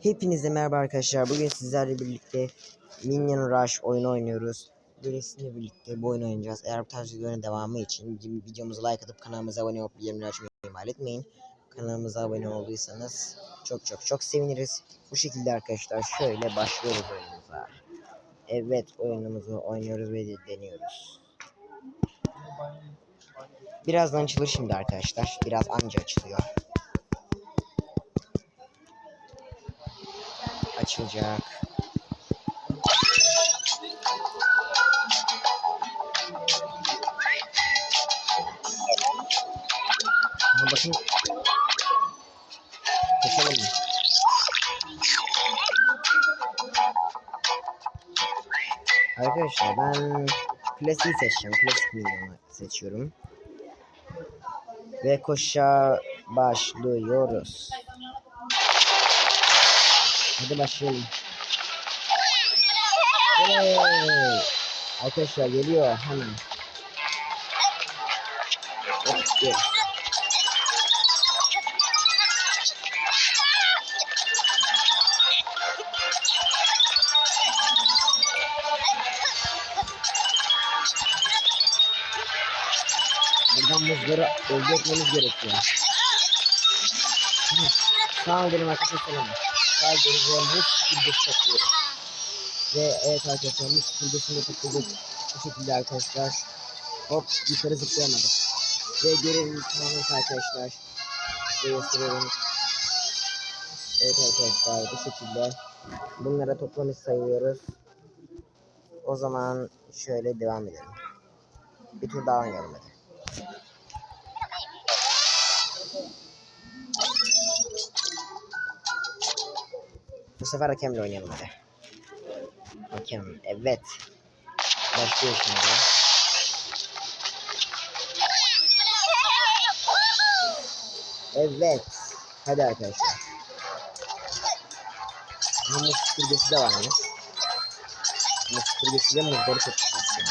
Hepinize merhaba arkadaşlar. Bugün sizlerle birlikte Minion Rush oyunu oynuyoruz. Birisiyle birlikte bu oyunu oynayacağız. Eğer bu tarz videoların devamı için videomuza like atıp kanalımıza abone olup bildirimleri açmayı ihmal etmeyin. Kanalımıza abone olduysanız çok çok çok seviniriz. Bu şekilde arkadaşlar şöyle başlıyoruz oyunumuza. Evet oyunumuzu oynuyoruz ve deniyoruz. Birazdan açılır şimdi arkadaşlar. Biraz anca açılıyor. Açılacak. Bakın. Koşalım mı? Arkadaşlar ben klasiği seçeceğim. Klasik minyonu seçiyorum. Ve koşa başlıyoruz. Hadi başlayalım. Hey! Arkadaşlar geliyor hemen. Hop, gidiyoruz. Buradan muzları elde etmemiz gerekiyor. Sağ edelim arkadaşlar ve muz küldesi topluyoruz. Ve evet arkadaşlar küldesini de topladık. Bu şekilde arkadaşlar. Hop yukarı zıplayamadık. Ve görevimiz tamamladık arkadaşlar. Ve gösteriyorum. Evet arkadaşlar bu şekilde bunlara toplamış sayıyoruz. O zaman şöyle devam edelim. Bir tur daha oynayalım hadi. Bu sefer hakemle oynayalım hadi. Hakem evet. Başlıyor şimdi. Evet. Hadi arkadaşlar. Muz süpürgesi de varmış. Muz süpürgesi de muzları çok tutuyor.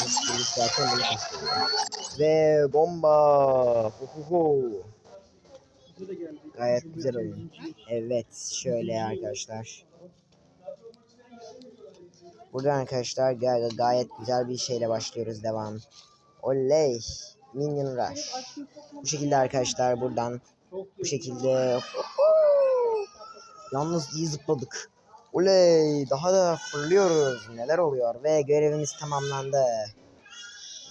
Muz süpürgesi zaten bunu kastediyor. Ve bomba. Hu hu hu. Gayet güzel oyun. Evet şöyle arkadaşlar. Burada arkadaşlar gay gayet güzel bir şeyle başlıyoruz devam. Oley. Minion Rush. Bu şekilde arkadaşlar buradan bu şekilde Yalnız iyi zıpladık. Oley daha da fırlıyoruz. Neler oluyor ve görevimiz tamamlandı.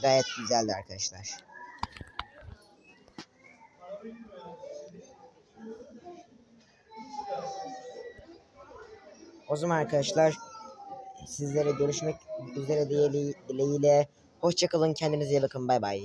Gayet güzeldi arkadaşlar. O zaman arkadaşlar sizlere görüşmek üzere dileğiyle. Hoşçakalın kendinize iyi bakın bay bay.